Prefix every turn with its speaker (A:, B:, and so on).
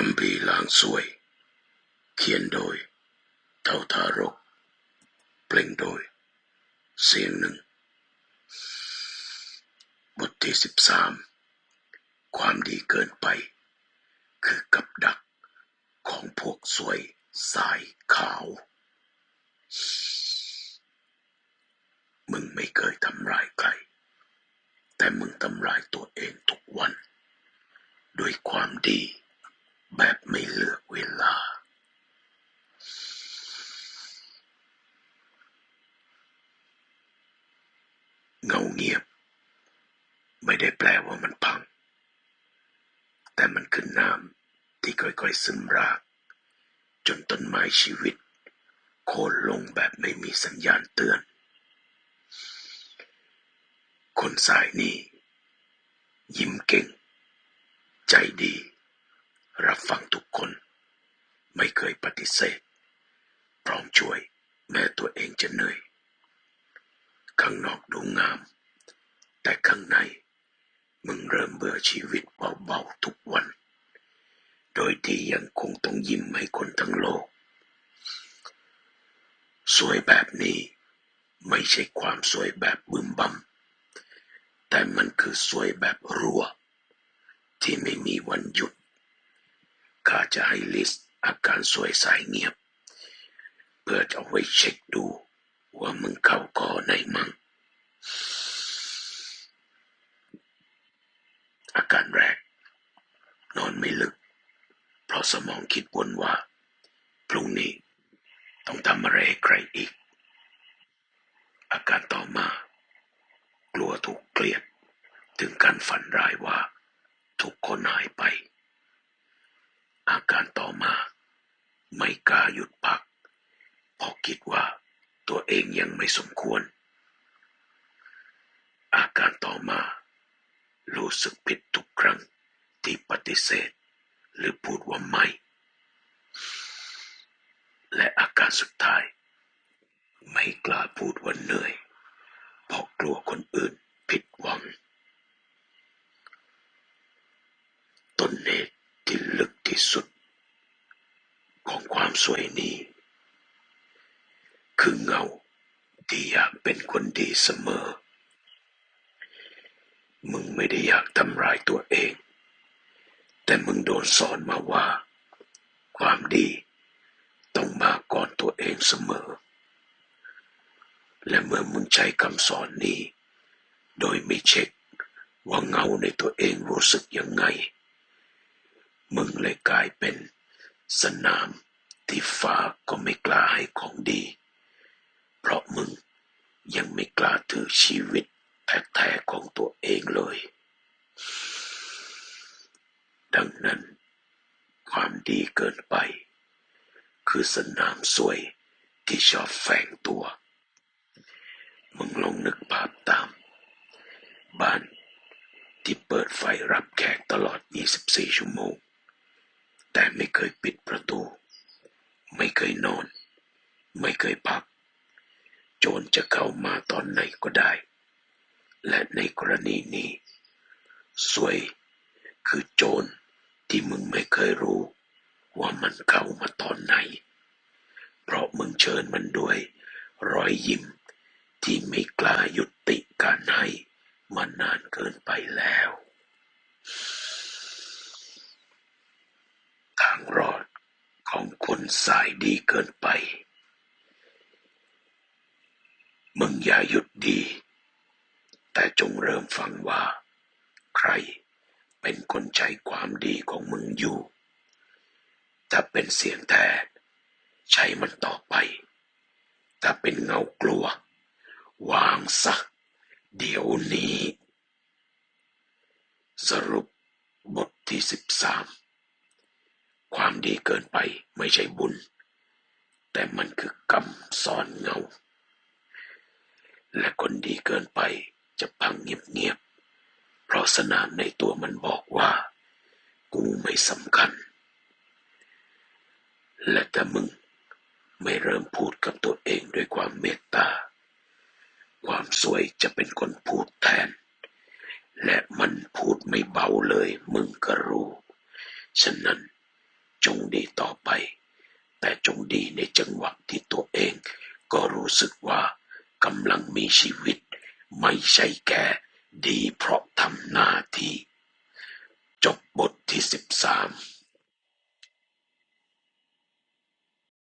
A: คัมภีร์ลางสวย เขียนโดย เท่าทารก เปล่งโดย เสียงหนึ่ง บทที่สิบสามความดีเกินไป คือกับดักของพวกสวยสายขาว มึงไม่เคยทำร้ายใคร แต่มึงทำร้ายตัวเองทุกวัน ด้วยความดี แบบไม่เลือกเวลา เงาเงียบ ไม่ได้แปลว่ามันพัง แต่มันคือน้ำที่ค่อยๆซึมราก จนต้นไม้ชีวิต โค่นลงแบบไม่มีสัญญาณเตือน คนสายนี้ ยิ้มเก่ง ใจดี รับฟังทุกคน ไม่เคยปฏิเสธ พร้อมช่วย แม้ตัวเองจะเหนื่อย ข้างนอกดูงาม แต่ข้างใน มึงเริ่มเบื่อชีวิตเบาๆทุกวัน โดยที่ยังคงต้องยิ้มให้คนทั้งโลก สวยแบบนี้ไม่ใช่ความสวยแบบบึมบัมแต่มันคือสวยแบบรัว ที่ไม่มีวันหยุด ข้าจะให้ลิสต์อาการสวยสายเงียบ เพื่อจะเอาไว้เช็คดูว่ามึงเข้าก่อไหนมั่งอาการแรก นอนไม่ลึก เพราะสมองคิดวนว่า พรุ่งนี้ต้องทำอะไรให้ใครอีก อาการต่อมา กลัวถูกเกลียด ถึงการฝันร้ายว่า ทุกคนหายไป อาการต่อมา ไม่กล้าหยุดพักเพราะคิดว่าตัวเองยังไม่สมควร อาการต่อมา รู้สึกผิดทุกครั้งที่ปฏิเสธ หรือพูดว่าไม่ และอาการสุดท้าย ไม่กล้าพูดว่าเหนื่อยเพราะกลัวคนอื่นผิดหวัง ต้นเหตุที่ ลึกที่สุดของความสวยนี้ คือเงาที่อยากเป็นคนดีเสมอ มึงไม่ได้อยากทำร้ายตัวเอง แต่มึงโดนสอนมาว่า ความดีต้องมาก่อนตัวเองเสมอ และเมื่อมึงใช้คำสอนนี้ โดยไม่เช็คว่าเงาในตัวเองรู้สึกยังไง มึงเลยกลายเป็น สนามที่ฟ้าก็ไม่กล้าให้ของดี เพราะมึงยังไม่กล้าถือชีวิตแท้ๆของตัวเองเลย ดังนั้น ความดีเกินไป คือสนามสวยที่ชอบแฝงตัว มึงลองนึกภาพตาม บ้านที่เปิดไฟรับแขกตลอด 24 ชั่วโมง แต่ไม่เคยปิดประตู ไม่เคยนอน ไม่เคยพัก โจรจะเข้ามาตอนไหนก็ได้ และในกรณีนี้ สวยคือโจรที่มึงไม่เคยรู้ ว่ามันเข้ามาตอนไหน เพราะมึงเชิญมันด้วย รอยยิ้มที่ไม่กล้ายุติการให้มานานเกินไปแล้ว ทางรอดของคน สายดีเกินไป มึงอย่าหยุดดี แต่จงเริ่มฟังว่า ใครเป็นคนใช้ความดีของมึงอยู่ถ้าเป็นเสียงแท้ใช้มันต่อไป ถ้าเป็นเงากลัว วางซะเดี๋ยวนี้ สรุปบทที่สิบสาม ความดีเกินไปไม่ใช่บุญ แต่มันคือกรรมซ่อนเงา และคนดีเกินไปจะพังเงียบๆ เพราะสนามในตัวมันบอกว่า กูไม่สำคัญ และแต่มึงไม่เริ่มพูดกับตัวเองด้วยความเมตตา ความสวยจะเป็นคนพูดแทน และมันพูดไม่เบาเลยมึงก็รู้ ฉะนั้น จงดีต่อไป แต่จงดีในจังหวะที่ตัวเอง ก็รู้สึกว่ากำลังมีชีวิต ไม่ใช่แก่ดีเพราะทำหน้าที่ จบบทที่สิบสาม